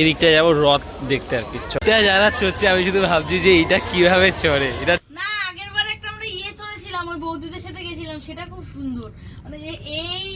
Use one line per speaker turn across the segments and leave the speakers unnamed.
এদিকটা যাব রথ দেখতে আর কি। এটা যারা চড়ছে আমি শুধু ভাবছি যে এইটা কীভাবে চড়ে? এটা
না আগের বার একটা আমরা ইয়ে চলেছিলাম ওই বৌদিদের সাথে গেছিলাম সেটা খুব সুন্দর। মানে এই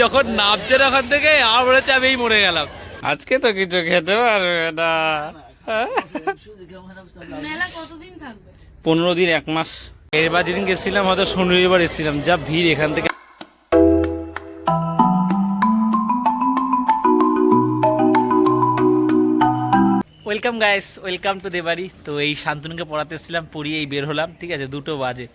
যখন নামছে তখন থেকে আর মনে হচ্ছে আমি মরে গেলাম। আজকে তো কিছু খেতে পারবে না।
মেলা কতদিন থাকবে?
পনেরো দিন এক মাস। এরবার যেদিন গেছিলাম হয়তো শনিবার এসেছিলাম। যা ভিড় এখান থেকে। Welcome guys, welcome to Debari তো এই শান্তনুকে পড়াতে এসেছিলাম পড়িয়ে এই বের হলাম, ঠিক আছে? দুটো বাজে।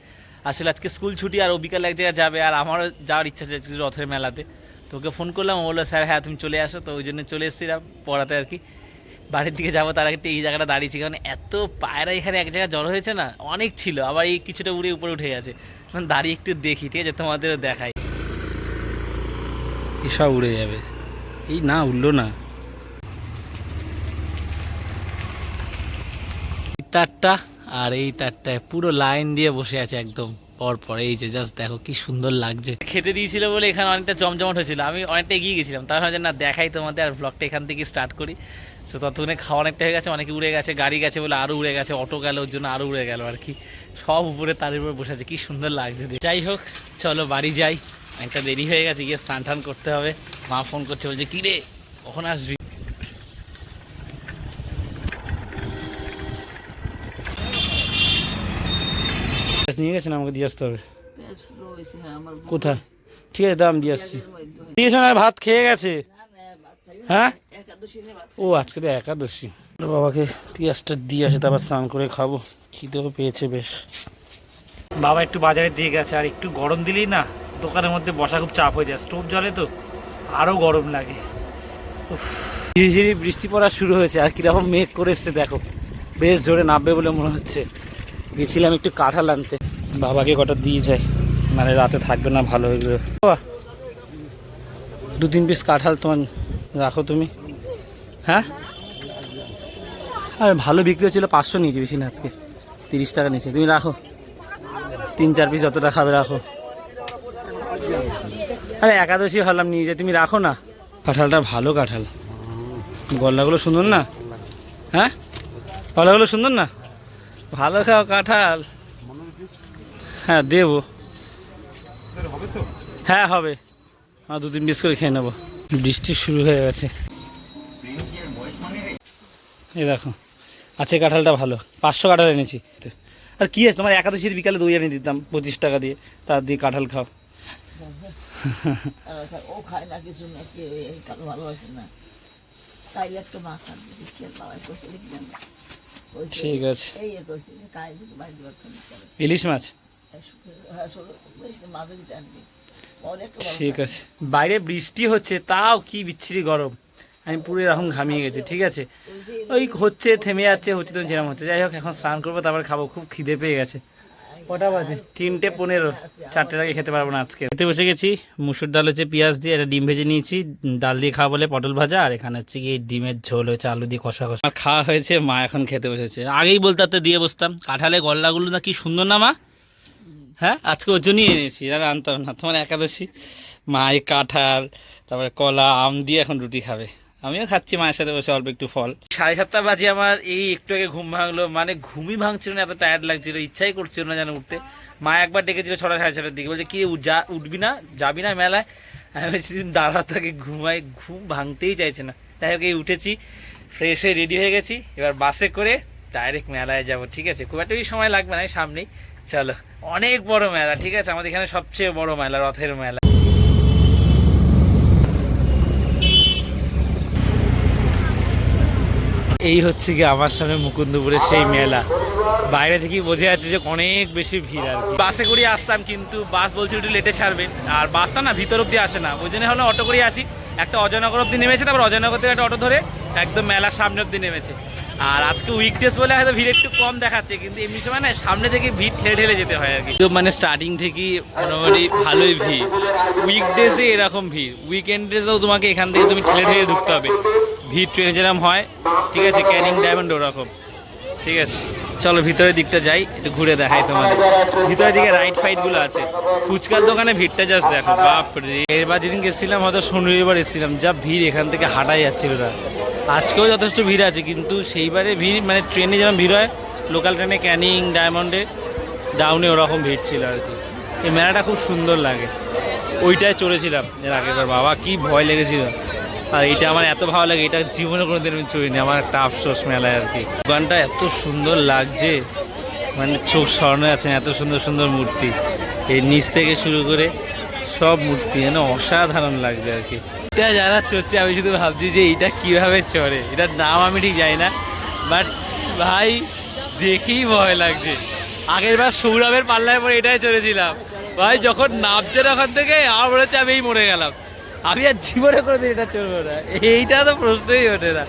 আসলে আজকে স্কুল ছুটি আর ও বিকালে এক জায়গায় যাবে, আর আমারও যাওয়ার ইচ্ছা আছে রথের মেলাতে। তো ওকে ফোন করলাম, ও বলল, স্যার হ্যাঁ তুমি চলে আসো। তো ওই জন্য চলে এসেছিলাম পড়াতে আর কি। বাড়ির দিকে যাব, তার আগে এই জায়গাটা দাঁড়িয়েছি, কারণ এত পায়রা এখানে এক জায়গায় জড়ো হয়েছে না, অনেক ছিল, আবার এই কিছুটা উড়ে উপরে উঠে গেছে। দাঁড়িয়ে একটু দেখি, ঠিক আছে? তোমাদেরও দেখাই। এসব উড়ে যাবে। এই না উঠল না। তারটা আর এই তারটায় পুরো লাইন দিয়ে বসে আছে একদম পর পর এই যে জাস্ট দেখো কি সুন্দর লাগছে। খেতে দিয়েছিল বলে এখানে অনেকটা জমজমাট হয়েছিল। আমি অনেকটা এগিয়ে গেছিলাম। তার ভাবছি, না, দেখাই তোমাদের আর ব্লগটা এখান থেকে স্টার্ট করি। সো ততক্ষণে খাওয়া অনেকটা হয়ে গেছে। অনেকে উড়ে গেছে, গাড়ি গেছে বলে আরও উড়ে গেছে, অটো গেল, ওর জন্য আরও উড়ে গেল আর কি। সব উপরে তার উপরে বসে আছে। কি সুন্দর লাগছে যাই হোক, চলো বাড়ি যাই। একটা দেরি হয়ে গেছে, গিয়ে স্নান টান করতে হবে। মা ফোন করছে, বলছে, কী রে, কখন আসবি? নিয়ে গেছেন আমাকে দিয়ে আসতে হবে। কোথায়? ঠিক আছে দাম দিয়ে আসছি। দিয়েছে না ভাত খেয়ে গেছে? হ্যাঁ? ও আজকে তো একাদশী। বাবাকে পেঁয়াজটা দিয়ে আসে তারপর স্নান করে খাব। খিদেও পেয়েছে বেশ। বাবা একটু বাজারে দিয়ে গেছে আর একটু গরম দিলেই না দোকানের মধ্যে বসা খুব চাপ হয়ে যায়। স্টোভ জলে তো আরও গরম লাগে। ধীরে ধীরে বৃষ্টি পড়া শুরু হয়েছে আর কীরকম মেঘ করে এসছে দেখো। বেশ জোরে নামবে বলে মনে হচ্ছে। গেছিলাম একটু কাঁঠাল আনতে। বাবাকে কটা দিয়ে যাই মানে রাতে থাকবে না, ভালো হয়ে গেলে দু তিন পিস কাঁঠাল তোমার রাখো তুমি। হ্যাঁ? আরে, ভালো বিক্রি হচ্ছিল পাঁচশো নিয়েছি বেশি না আজকে। তিরিশ টাকা নিয়েছে। তুমি রাখো। তিন চার পিস যতটা খাবে রাখো। আরে, একাদশী ভাবলাম নিয়ে যে তুমি রাখো না। কাঁঠালটা ভালো কাঁঠাল। গল্লাগুলো সুন্দর না? হ্যাঁ? গল্লাগুলো সুন্দর না? ভালো খাও কাঁঠাল। হ্যাঁ দেবো। হ্যাঁ হবে। আর দু তিন পিস করে খেয়ে নেব। বৃষ্টি শুরু হয়ে গেছে। এই দেখো আছে কাঁঠালটা ভালো। পাঁচশো কাঁঠাল এনেছি। আর কি আছে? তোমার একাদশীর বিকালে দই এনে দিতাম পঁচিশ টাকা দিয়ে। তার দিয়ে কাঁঠাল খাও।
ও খায় না কিছু ভালোবাসে তাই একটা মাছ
ঠিক আছে। ইলিশ মাছ?
হ্যাঁ ভালো
ঠিক আছে। বাইরে বৃষ্টি হচ্ছে তাও কি বিচ্ছিরি গরম। আমি পুরো এরকম ঘামিয়ে গেছি ঠিক আছে। ওই হচ্ছে থেমে যাচ্ছে হচ্ছে তো যেরকম হচ্ছে। যাই হোক এখন স্নান করব তারপর খাব। খুব খিদে পেয়ে গেছে। কটা বাজে? তিনটে পনেরো। চারটের আগে খেতে পারব না আজকে। খেতে বসে গেছি মুসুর ডাল হচ্ছে পেঁয়াজ দিয়ে একটা ডিম ভেজে নিয়েছি। ডাল দিয়ে খাওয়া বলে পটল ভাজা আর এখানে হচ্ছে কি ডিমের ঝোল হয়েছে আলু দিয়ে কষা কষা। আর খাওয়া হয়েছে মা এখন খেতে বসেছে। আগেই বলতে দিয়ে বসতাম। কাঁঠালে গল্লাগুলো না কি সুন্দর না মা? হ্যাঁ? আজকে ওর জন্যই এনেছি। আর আনতাম না। তোমার একাদশী মা এই কাঁঠাল, তারপরে কলা, আম দিয়ে এখন রুটি খাবে। আমিও খাচ্ছি মায়ের সাথে বসে অল্প একটু ফল। সাড়ে সাতটা বাজে আমার এই একটু আগে ঘুম ভাঙলো। মানে ঘুমই ভাঙছিল না, এত টায়ার্ড লাগছিল। ইচ্ছাই করছিল না যেন উঠতে। মা একবার ডেকেছিল ছটা সাড়ে ছটার দিকে। বলছে, কি যা, উঠবি না? যাবি না মেলায়? আমি বলছি "দিন দাঁড়া তাকে ঘুমাই। ঘুম ভাঙতেই চাইছে না। তাই হোক, এই উঠেছি ফ্রেশ হয়ে রেডি হয়ে গেছি। এবার বাসে করে ডাইরেক্ট মেলায় যাব, ঠিক আছে? খুব একটা সময় লাগবে না সামনেই। চলো। অনেক বড় মেলা, ঠিক আছে? আমাদের এখানে সবচেয়ে বড় মেলা, রথের মেলা। এই হচ্ছে কি আমার সামনে মুকুন্দপুরের সেই মেলা। বাইরে থেকেই বোঝা যাচ্ছে যে অনেক বেশি ভিড় আর কি। বাসে করে আসতাম, কিন্তু বাস বলছে একটু লেটে ছাড়বে। আর বাসটা না ভিতর অব্দি আসে না। ওই জন্য হলো অটো করে আসি। একটা অজয়নগর অব্দি নেমেছে, তারপর অজয়নগর থেকে একটা অটো ধরে একদম মেলার সামনে অব্দি নেমেছে। আর আজকে উইকডেজ বলে হয়তো ভিড় একটু কম দেখাচ্ছে, কিন্তু এমনি সময় না, সামনে থেকে ভিড় ঠেলে ঠেলে যেতে হয় আর কি। তো মানে স্টার্টিং থেকেই মোটামুটি ভালোই ভিড়। উইকডেজে এরকম ভিড়। উইকেন্ডেজেও তোমাকে এখান থেকে তুমি ঠেলে ঠেলে ঢুকতে হবে। ভিড় ট্রেনে যেরকম হয়, ঠিক আছে ক্যানিং ডায়মন্ড ওরকম। ঠিক আছে, চলো ভিতরের দিকটা যাই, একটু ঘুরে দেখাই তোমাদের। ভিতরের দিকে রাইট ফাইটগুলো আছে। ফুচকার দোকানে ভিড়টা জাস্ট দেখো। বাপ রে এবার যেদিন গেছিলাম, হয়তো শনিবার এসেছিলাম। যা ভিড় এখান থেকে হাঁটাই যাচ্ছিল না। আজকেও যথেষ্ট ভিড় আছে, কিন্তু সেইবারে ভিড় মানে ট্রেনে যেমন ভিড় হয়, লোকাল ট্রেনে ক্যানিং, ডায়মন্ডে, ডাউনে ওরকম ভিড় ছিল আর কি। এই মেলাটা খুব সুন্দর লাগে। ওইটায় চড়েছিলাম এর আগেবার বাবা কি ভয় লেগেছিল। আর এটা আমার এত ভালো লাগে, এটা জীবনে কোনো দিন আমি চড়িনি, আমার একটা আফসোস মেলায় আর কি। দোকানটা এত সুন্দর লাগছে মানে চোখ স্মরণে আছে এত সুন্দর সুন্দর মূর্তি। এই নিচ থেকে শুরু করে সব মূর্তি, যেন অসাধারণ লাগছে আর কি। এটা যারা চড়ছে, আমি শুধু ভাবছি যে এটা কীভাবে চড়ে? এটার নাম আমি ঠিক জানি না বাট ভাই, দেখেই ভয় লাগছে। আগের বার সৌরভের পাল্লায় পরে এটাই চড়েছিলাম। ভাই, যখন নামছে তখন থেকে আর মনে হচ্ছে আমি এই মরে গেলাম। আমি আর জীবনে দিই এটা চলবো না। এইটা তো প্রশ্নই ওঠে না।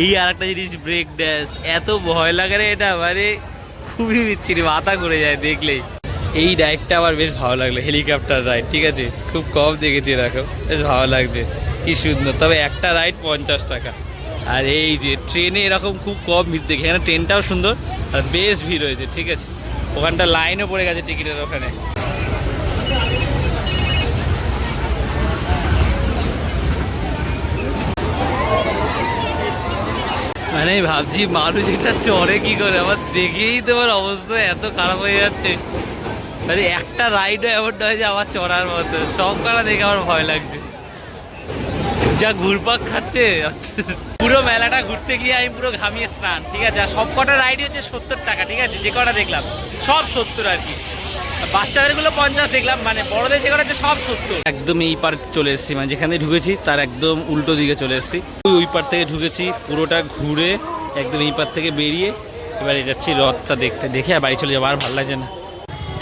এই আর একটা জিনিস ব্রেক ড্যান্স এত ভয় লাগে রে এটা মানে খুবই বিচ্ছিরি, মাথা ঘুরে যায় দেখলেই। এই রাইডটা আমার বেশ ভালো লাগল হেলিকপ্টার রাইড ঠিক আছে? খুব কম দেখেছি এরকম, বেশ ভালো লাগছে, কি সুন্দর। তবে একটা রাইড পঞ্চাশ টাকা। আর এই যে ট্রেনে এরকম খুব কম ভিড় দেখি, এখানে ট্রেনটাও সুন্দর, আর বেশ ভিড় হয়েছে, ঠিক আছে? ওখানটা লাইনও পড়ে গেছে টিকিটের ওখানে। মানে ভাবছি মানুষ এটা চড়ে কি করে? আমার দেখেই তোমার অবস্থা এত খারাপ হয়ে যাচ্ছে। মানে একটা রাইডও এমন নয় যে আমার চড়ার মতো। সব করা দেখে আমার ভয় লাগছে। যা ঘুরপাক খাচ্ছে। পুরো মেলাটা ঘুরতে গিয়ে আমি পুরো ঘামিয়ে স্নান, ঠিক আছে? আর সব কটা রাইডই হচ্ছে সত্তর টাকা, ঠিক আছে? যে কটা দেখলাম, সব সত্তর আর কি। আর বাচ্চাদেরগুলো পঞ্চাশ দেখলাম মানে বড়দের যে কটা হচ্ছে সব সত্তর একদম এই পার চলে এসেছি মানে যেখানে ঢুকেছি তার একদম উল্টো দিকে চলে এসেছি। ওই পার থেকে ঢুকেছি, পুরোটা ঘুরে একদম এই পার থেকে বেরিয়ে এবারে যাচ্ছি রথটা দেখতে, দেখে বাড়ি চলে যাব, আর ভালো লাগছে না।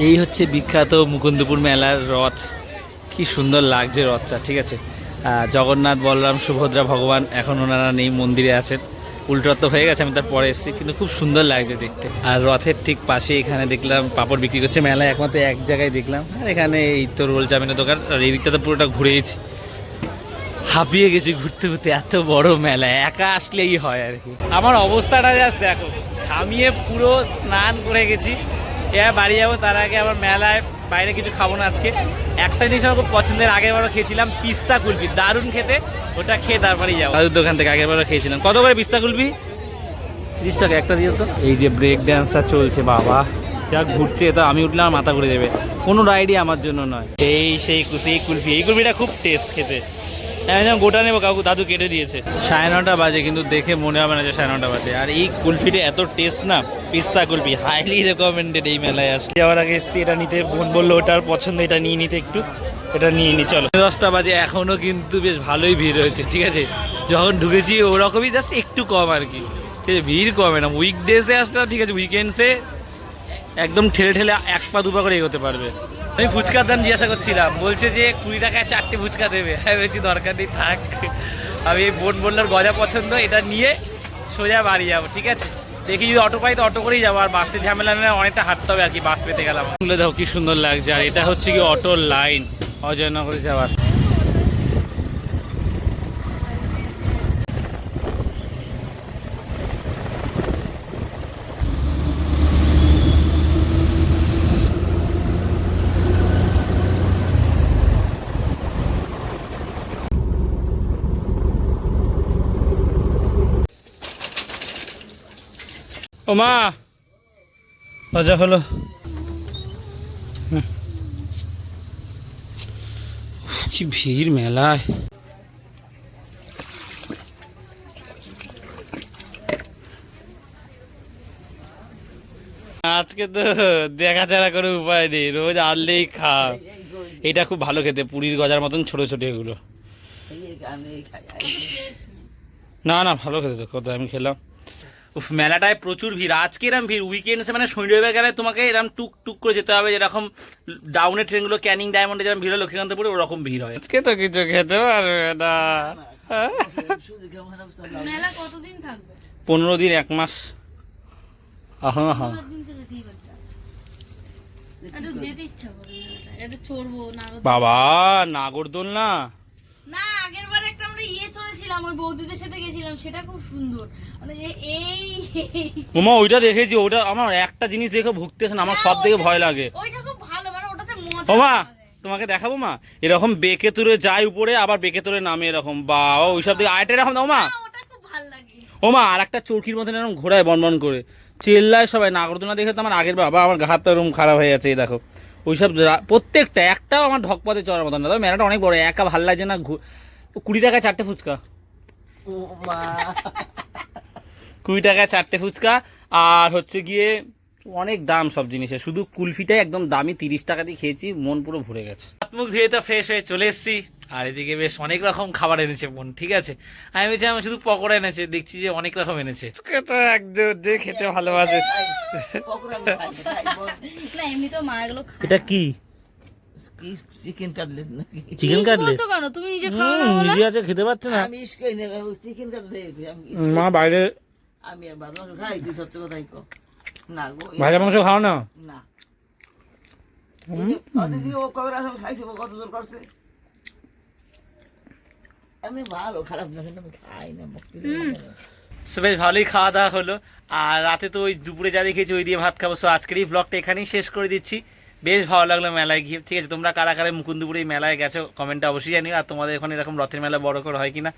এই হচ্ছে বিখ্যাত মুকুন্দপুর মেলার রথ। কি সুন্দর লাগছে রথটা, ঠিক আছে। জগন্নাথ, বলরাম, সুভদ্রা, ভগবান, এখন ওনারা নেই, মন্দিরে আছেন। উল্টো হয়ে গেছে, আমি তার পরে এসেছি। কিন্তু খুব সুন্দর লাগছে দেখতে। আর রথের ঠিক পাশে এখানে দেখলাম পাপড় বিক্রি করছে মেলায়, একমাত্র এক জায়গায় দেখলাম। আর এখানে এই তো রোল চাউমিনের দোকান, আর এই দিকটা তো পুরোটা ঘুরেইছি হাঁপিয়ে গেছি ঘুরতে ঘুরতে, এত বড় মেলা, একা আসলেই হয় আর কি। আমার অবস্থাটা জাস্ট দেখো ঘামিয়ে পুরো স্নান করে গেছি। এবার বাড়ি যাব, তার আগে আবার মেলায় বাইরে কিছু খাব না আজকে। একটা জিনিস আমার খুব পছন্দের আগের বারও খেয়েছিলাম পিস্তা কুলপি। দারুণ খেতে। ওটা খেয়ে তারপরেই যাব। দাদুর দোকান থেকে আগের বারও খেয়েছিলাম। কত করে পিস্তা কুলপি? তিরিশ টাকা একটা দিয়ে তো। এই যে ব্রেক ড্যান্সটা চলছে বাবা। যা ঘুরছে তো আমি উঠলে আমার মাথা ঘুরে যাবে কোনো রাইডই আমার জন্য নয়। এই সেই কুলফি এই কুলফিটা খুব টেস্ট খেতে। হ্যাঁ যেমন গোটা নেব কাকু দাদু কেটে দিয়েছে। সাড়ে নটা বাজে কিন্তু দেখে মনে হবে না যে সাড়ে নটা বাজে। আর এই কুলফিটা এত টেস্ট না পিস্তা কুলফি হাইলি রেকমেন্ডেড এই মেলায় আসলে। যাওয়ার আগে এসছি এটা নিতে বোন বলল ওটার পছন্দ এটা নিয়ে নিতে একটু। এটা নিয়ে নি চলো। দশটা বাজে এখনও কিন্তু বেশ ভালোই ভিড় হয়েছে ঠিক আছে? যখন ঢুকেছি ওরকমই জাস্ট একটু কম আর কি। ঠিক আছে ভিড় কমে না। উইকডেজে আসলে ঠিক আছে উইকেন্ডসে একদম ঠেলে ঠেলে এক পা দুপা করে এগোতে পারবে। আমি ফুচকার দাম জিজ্ঞাসা করছিলাম। বলছে যে কুড়ি টাকায় চারটে ফুচকা দেবে। হ্যাঁ বলছি, দরকার নেই, থাক। আমি এই বোন বললার গজা পছন্দ, এটা নিয়ে সোজা বাড়ি যাব, ঠিক আছে? দেখি যদি অটো পাই, তো অটো করেই যাব। আর বাসের ঝামেলা নিয়ে অনেকটা হাঁটতে হবে আর কি, বাস পেতে গেলাম। দেখো কি সুন্দর লাগছে। আর এটা হচ্ছে কি অটো লাইন অজয়নগরে যাওয়ার। ও মা। মজা হলো। কি ভিড় মেলায়। আজকে তো দেখা ছাড়া করে উপায় নেই রোজ আনলেই খা। এটা খুব ভালো খেতে পুরীর গজার মতন ছোট ছোট এগুলো। না না ভালো খেতে তো কত আমি খেলাম। উফ মেলাটায় প্রচুর ভিড়। আজকে এরম ভিড়। উইকেন্ডসে মানে শনি রবিবার গেলে তোমাকে এরম টুক টুক করে যেতে হবে। যেরকম ডাউনের ট্রেনগুলো ক্যানিং ডায়মন্ডে যেরকম ভিড় হয় লক্ষ্মীকান্তপুরে ওরকম ভিড় হয়। আজকে তো কিছু খেতে পারবে না।
মেলা কতদিন থাকবে?
পনেরো দিন এক মাস।
চড়বো না
বাবা নাগরদোল না।
না আগের বার ইয়ে চড়েছিলাম ওই বৌদিদের সাথে গেছিলাম সেটা খুব সুন্দর। মানে এই
ওমা ওইটা দেখেছি ওটা আমার একটা জিনিস দেখে ভুগতেছে না আমার সব দেখে ভয় লাগে।
ওইটা খুব ভালো মানে ওটাতে মজা
ওমা তোমাকে দেখাবো মা? এরকম বেঁকে তুলে যায় উপরে আবার বেঁকে তুলে নামে এরকম। বাবা ওইসব দিকে আরেকটা এরকম দাও মা?
লাগে।
ওমা আর একটা চৌকির মতন এরকম ঘোরায় বনবন করে। চেল্লায় সবাই নাগরদোলা দেখে তো আমার আগের বাবা আমার হাতটা এরকম খারাপ হয়ে যাচ্ছে এই দেখো। ওইসব প্রত্যেকটা একটাও আমার ঢকপথে চড়ার মতন না তবে মেলাটা অনেক বড় একা ভালো লাগছে না কুড়ি টাকায় চারটে ফুচকা।
ও
কুড়ি টাকায় চারটে ফুচকা আর হচ্ছে গিয়ে অনেক দাম সব জিনিসের শুধু কুলফিটাই একদম দামি তিরিশ টাকা দিয়ে খেয়েছি মন পুরো ভরে গেছে। হাত মুখ ধুয়ে তো ফ্রেশ হয়ে চলে এসেছি। আর এদিকে বেশ অনেক রকম খাবার এনেছে মন ঠিক আছে? আমি ভেবেছি আমি শুধু পকোড়া এনেছে দেখছি যে অনেক রকম এনেছে। তো একজন যে খেতে ভালোবাসে। এটা কি?
কি চিকেন কাটলেট নাকি?
চিকেন
ইস
কাটলেট
বলছো কেন? তুমি নিজে খাও না বলে।
নিজে আছে খেতে পারছে না।
আমি ইস্কই না চিকেন কাটলেট
মা বাইরে
আমি আর ভালো মাংস খাই তুই সত্য কথাই কো না গো
ভাজা মাংস খাও না?
না। এই যে অতিথি ও কবে আসলে খাইছে ও কত জোর করছে? আমি ভালো খারাপ না কিন্তু আমি খাই না মুক্তি
সো বেশ ভালোই খাওয়া দাওয়া হলো। আর রাতে তো ওই দুপুরে যা দেখেছি ওই দিয়ে ভাত খাব। সো আজকের এই ব্লগটা এখানেই শেষ করে দিচ্ছি। বেশ ভালো লাগল মেলায় গিয়ে। ঠিক আছে, তোমরা কারা কারা মুকুন্দপুরে মেলায় গেছো কমেন্টে অবশ্যই জানিও। আর তোমাদের ওখানে এরকম রথের মেলা বড় করে হয় কিনা,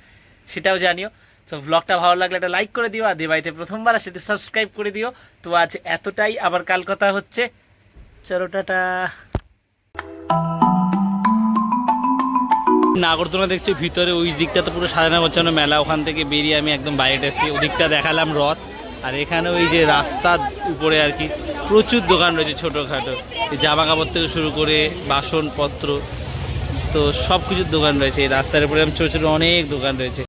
সেটাও জানিও। তো ব্লগটা ভালো লাগলে একটা লাইক করে দিও, আর দেবাইতে প্রথমবার সেটা সাবস্ক্রাইব করে দিও। তো আজ এতটাই, আবার কাল কথা হচ্ছে। চলো, টাটা। নাগরদোলা দেখছি, ভিতরে ওই দিকটা তো পুরো সাজানো গোছানো মেলা, ওখান থেকে বেরিয়ে আমি একদম বাইরে এসেছি। ওদিকটা দেখালাম রথ, আর এখানে ওই যে রাস্তার উপরে আর কি। প্রচুর দোকান রয়েছে ছোটোখাটো। জামা কাপড় থেকে শুরু করে বাসনপত্র, তো সব কিছুর দোকান রয়েছে। এই রাস্তার উপরে ছোটো ছোটো অনেক দোকান রয়েছে।